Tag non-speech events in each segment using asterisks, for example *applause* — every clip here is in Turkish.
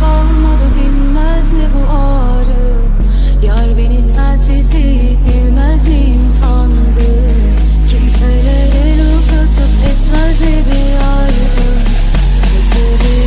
kalmadı dinmez mi bu ağrı? Yar beni sensizliği bilmez miyim sandın Kimselere el uzatıp etmez mi bir yardım Nasıl bir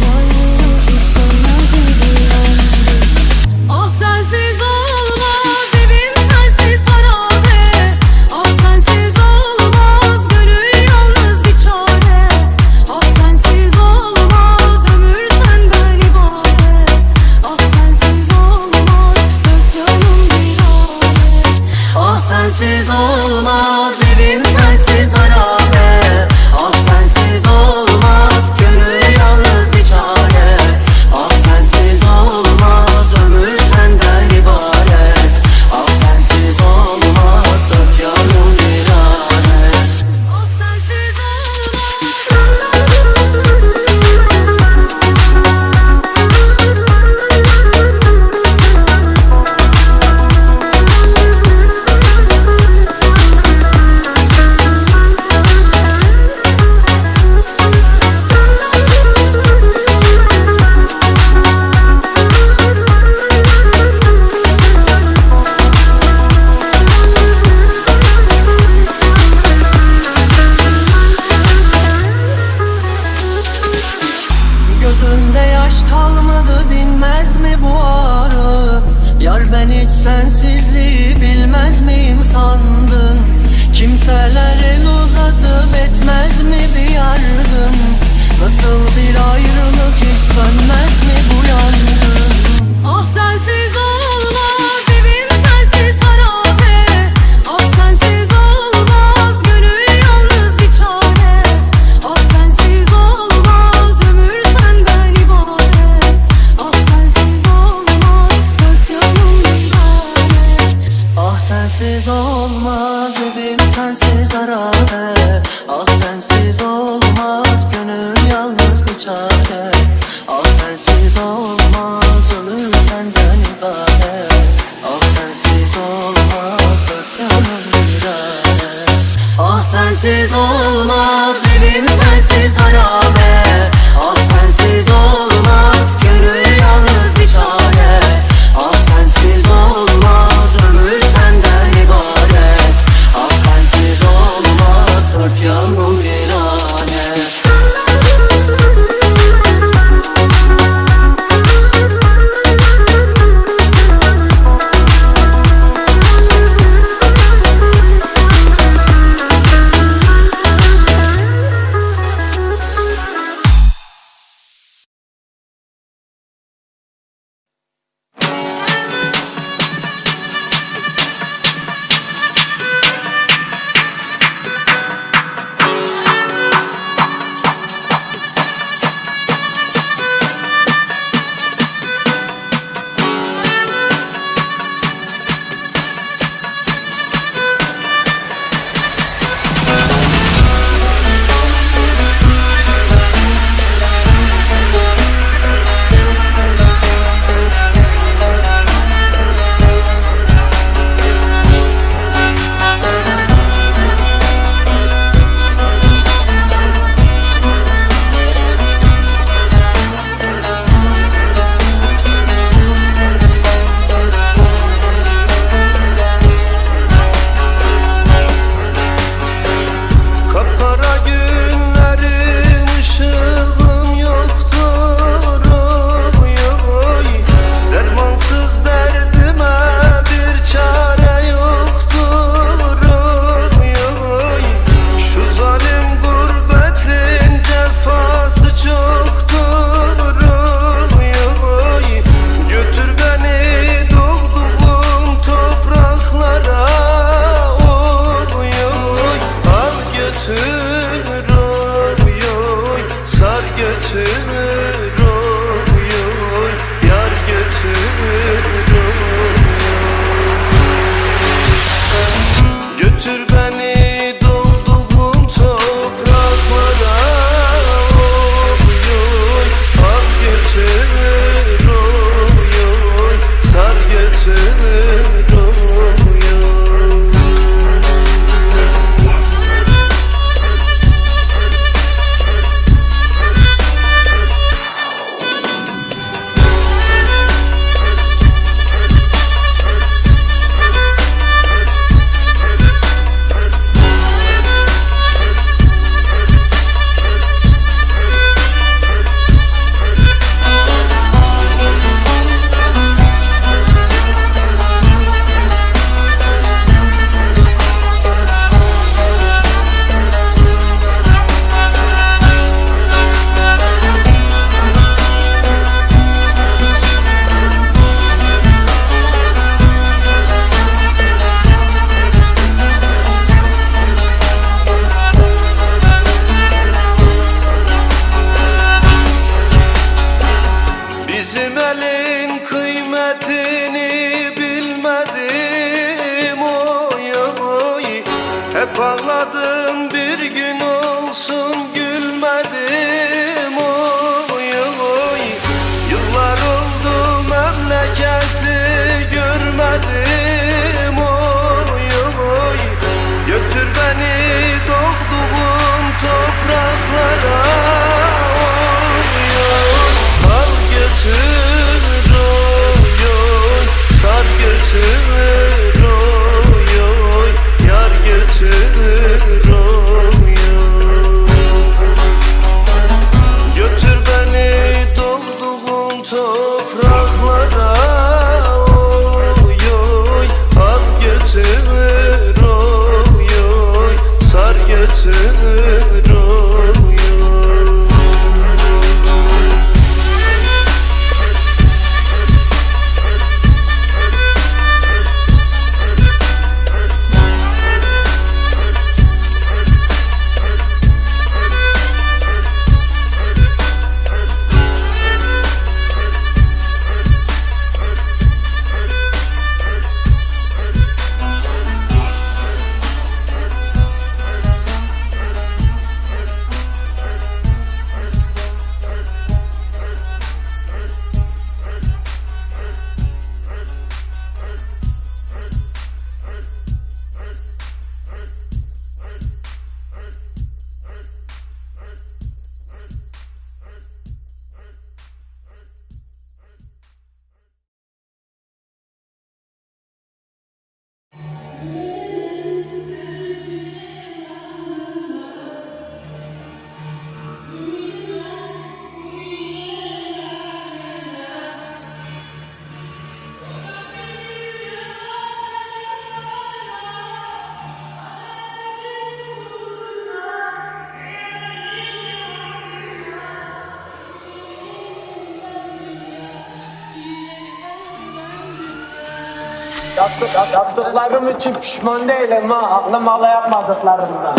Yaptık, yaptıklarım için pişman değilim ha. Aklım ala yapmadıklarımdan.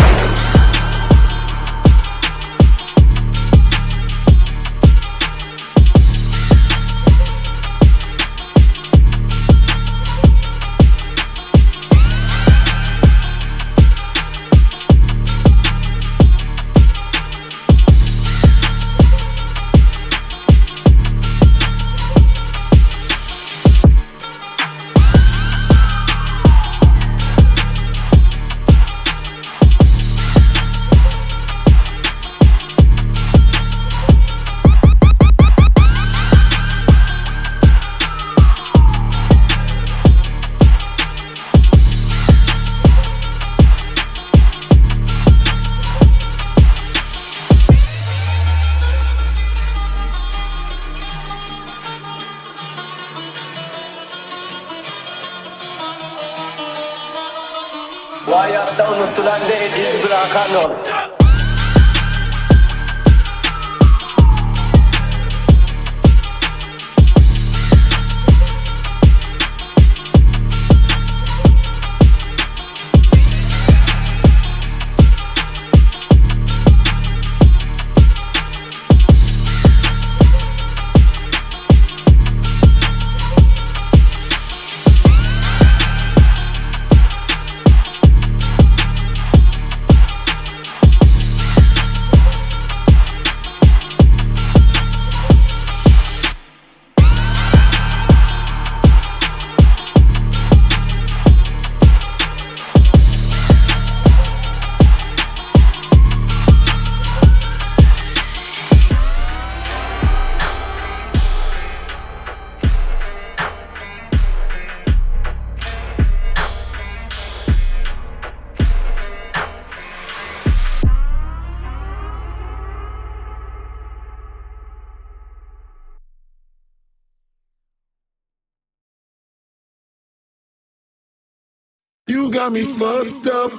You got me fucked up.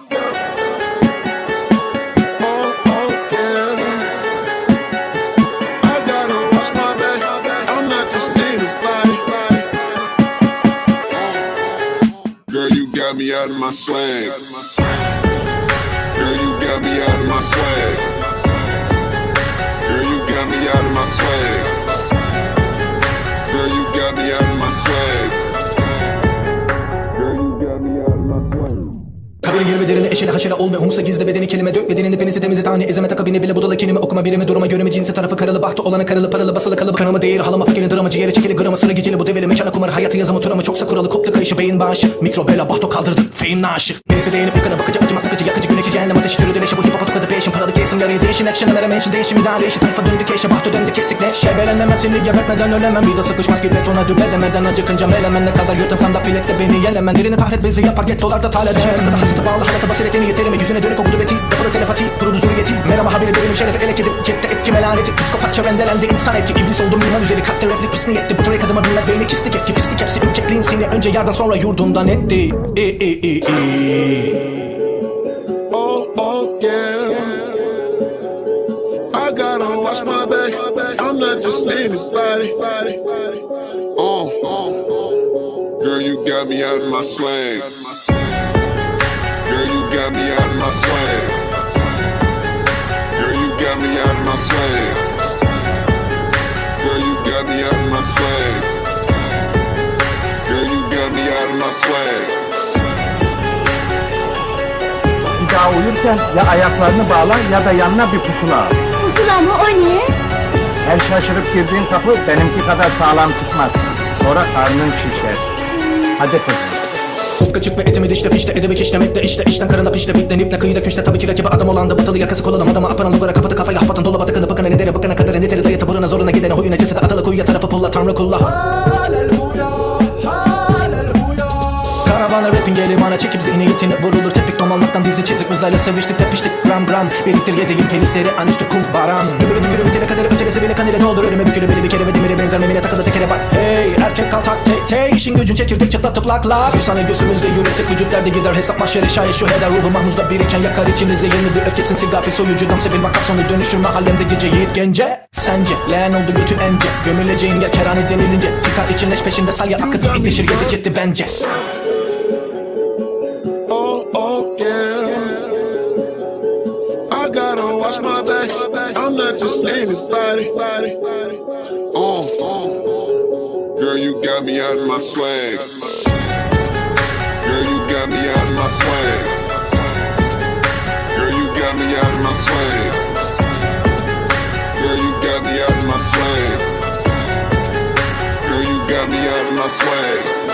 Oh, yeah. I gotta watch my back. I'm not just. Girl, you got me out of my swag. Girl, you got me out of my swag. Girl, you got me out of my swag. going to get derine eşele haşere ol ve humusa gizle bedeni kelime dök. Bedenini penisi temizi tane ezeme takabini bile budala kelime okuma birimi duruma göreme cinsi tarafı karalı bahtı olanı karalı paralı basılı kalıbı kanımı değeri halama fakirin dramı ciğeri çekili gramı sıra geceli bu develi mekana kumar hayatı yazımı turamı çoksa kuralı koptu kayışı beyin bağışı mikrobela bahto kaldırdı fame naşık Penisi değinip yakına bakıcı acıma sıkıcı yakıcı güneşi cehennem ateşi türü dönüşü bu hip hop tukadı peşin paralı kesimleri değişin action'a mere mention değişim müdahale işi tayfa döndü keşe bahto döndü kesikle şebelenemez seni gebertmeden ölemem bir de sıkışmaz ki betona dübelemeden acıkınca melemen ne kadar yırtınsam da filekte beni yenemen Derini tahret bezi yapar gettolarda talep düşme tıkıda hasıtı bağlı hayata basiretini yeterimi yüzüne dönük o kudreti yapılı telepati kurudu zürriyeti merhaba haberi derim şerefi ele kedip cette etki melaneti psikopatça rendelendi insan eti iblis oldum yunan üzeri kalpte replik pis niyetti bu trek adıma bilmez beyni kislik etki pislik hepsi ürkekliğin seni önce yardan sonra yurdundan etti e e e e Oh, oh, yeah. I gotta watch my back. I'm not just anybody. Oh, oh. Girl, you got me out of my swag. Girl, you got me out of my swag. Girl, you got me out of my swag. Girl, you got me out of my swag. Girl, you got me out of my swag. Bir daha uyurken ya ayaklarını bağla ya da yanına bir pusula al. Pusula mı o niye? Her şaşırıp girdiğin kapı benimki kadar sağlam çıkmaz. Sonra karnın şişer. Hadi kızım. Ufka çık ve etimi dişle fişle edebi kişlemekle işte işten karında pişle bitle niple kıyıda köşte tabii ki rakibi adam olan da batılı yakası kolalım adama aparan dogara kapatı kafayı hapatın dolu batı kılı bakana nedeni bakana kadar neteri dayatı buruna zoruna gidene huyuna cesedi atalı kuyuya tarafı pulla tanrı kulla. Karavana rapping elemana çekip zihni yetini vurulur tepik dom almaktan dizi çizik Rızayla seviştik tepiştik. Gram gram Biriktir yediğim penisleri an üstü kum baram Dübürü dükürü bitene kadar ötelesi bile kan ile doldur. Ölüme bükülü beli bir kere ve demiri benzer memine takılı tekere bak. Hey erkek kaltak te te işin gücün çekirdek çıtlatıp lak lak Efsane göğsümüzde yürütük vücutlerde gider hesap mahşeri şayet şu heder. Ruhu mahmuzda biriken yakar içinize yeni bir öfkesin sigafil soyucu dam sefil vaka sonu dönüşür mahallemde gece yiğit gence. Sence leğen oldu götün ence. Gömüleceğin yer kerane denilince Çıkar içinleş peşinde salya akıtı itleşir gezi ciddi bence I'm not. Oh, oh. Girl, you got me out of my swag. Girl, you got me out of my swag. Girl, you got me out of my swag. Girl, you got me out of my swag. Girl, you got me out of my swag.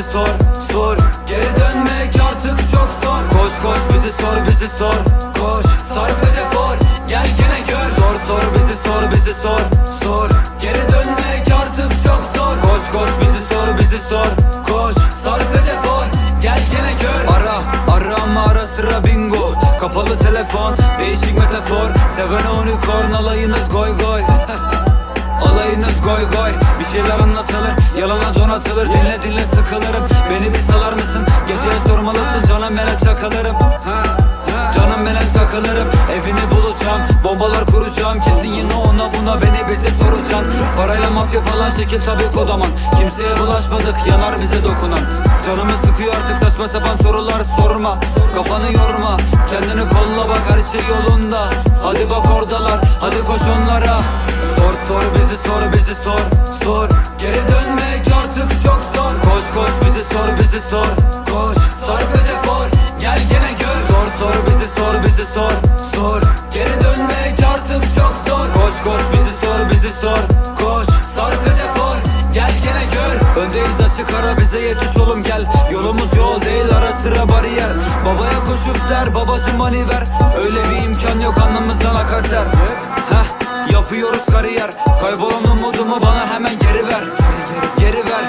Bizi sor sor. Geri dönmek artık çok zor. Koş koş bizi sor bizi sor. Koş sarf efor Gel gene gör. Sor sor bizi sor bizi sor sor. Geri dönmek artık çok zor. Koş koş bizi sor bizi sor. Koş sarf efor Gel gene gör. Ara arama ara sıra bingo. Kapalı telefon değişik metafor. Seven unicorn alayınız goy goy *laughs* Alayınız goy goy. Bir şeyler anlatılır Yalana donatılır Dinle dinle sıkılırım. Beni bir salar mısın? Geceye sormalısın Canım ben hep takılırım. Canım ben hep takılırım. Evini bulacağım bombalar kuracağım. Kesin yine ona buna beni bize soracaksın Parayla mafya falan şekil tabi kodaman. Kimseye bulaşmadık yanar bize dokunan. Canımı sıkıyor artık saçma sapan sorular sorma. Kafanı yorma kendini kolla bak her şey yolunda. Hadi bak oradalar hadi koş onlara Sor sor bizi sor bizi sor sor. Geri dönmek artık çok zor. Koş koş bizi sor bizi sor. Koş sarf edefor Gel gene gör. Sor sor bizi sor bizi sor Sor. Geri dönmek artık çok zor. Koş koş bizi sor bizi sor. Koş sarf edefor Gel gene gör. Öndeyiz açık ara bize yetiş oğlum gel. Yolumuz yol değil ara sıra bariyer. Babaya koşup der babacım hani ver. Öyle bir imkan yok alnımızdan akar ter yapıyoruz kariyer. Kaybolan umudumu bana hemen geri ver. Geri ver.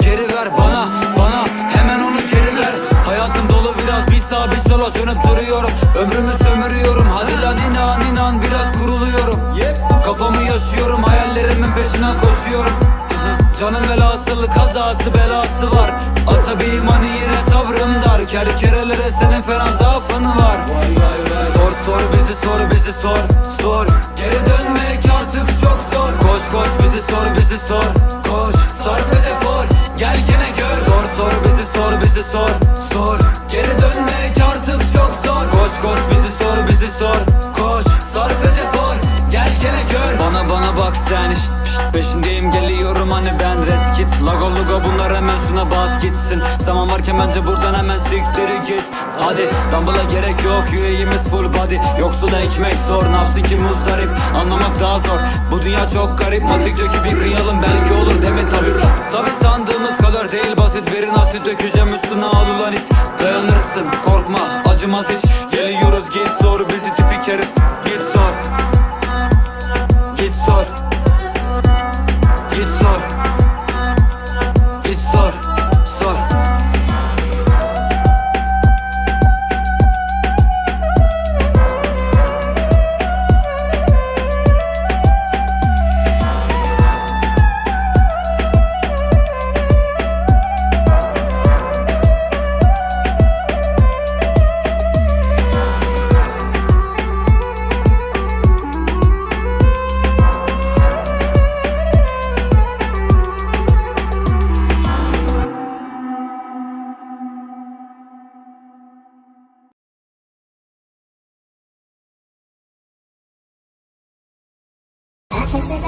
Geri ver bana. Bana hemen onu geri ver. Hayatım dolu biraz. Bir sağ bir sola dönüp duruyorum. Ömrümü sömürüyorum. Hadi lan inan inan. Biraz kuruluyorum. Kafamı yaşıyorum. Hayallerimin peşinden koşuyorum Canım velhasıl kazası belası var. Asabiyim hani yine sabrım dar. Kerkerelere senin falan zaafın var. Sor sor bizi sor bizi sor sor. Geri dönmek artık çok zor. Koş koş bizi sor bizi sor. Koş sarf edefor Gel gene gör. Sor sor bizi sor bizi sor sor. Geri dönmek artık çok zor. Koş koş bizi sor bizi sor. Koş sarf edefor Gel gene gör. Bana bana bak sen şşt, git. Logo logo bunlar hemen şuna bas gitsin. Zaman varken bence buradan hemen siktir git. Hadi dumbbell'a gerek yok yüreğimiz full body. Yoksul ekmek zor nabzı ki muzdarip. Anlamak daha zor. Bu dünya çok garip. Matik döküp yıkayalım belki olur deme tabi Tabi sandığımız kadar değil. Basit Verin asit dökeceğim üstüne al ulan Dayanırsın korkma acımaz hiç. Geliyoruz git zor bizi tipik herif Git sor. Git sor. Git sor. Gracias.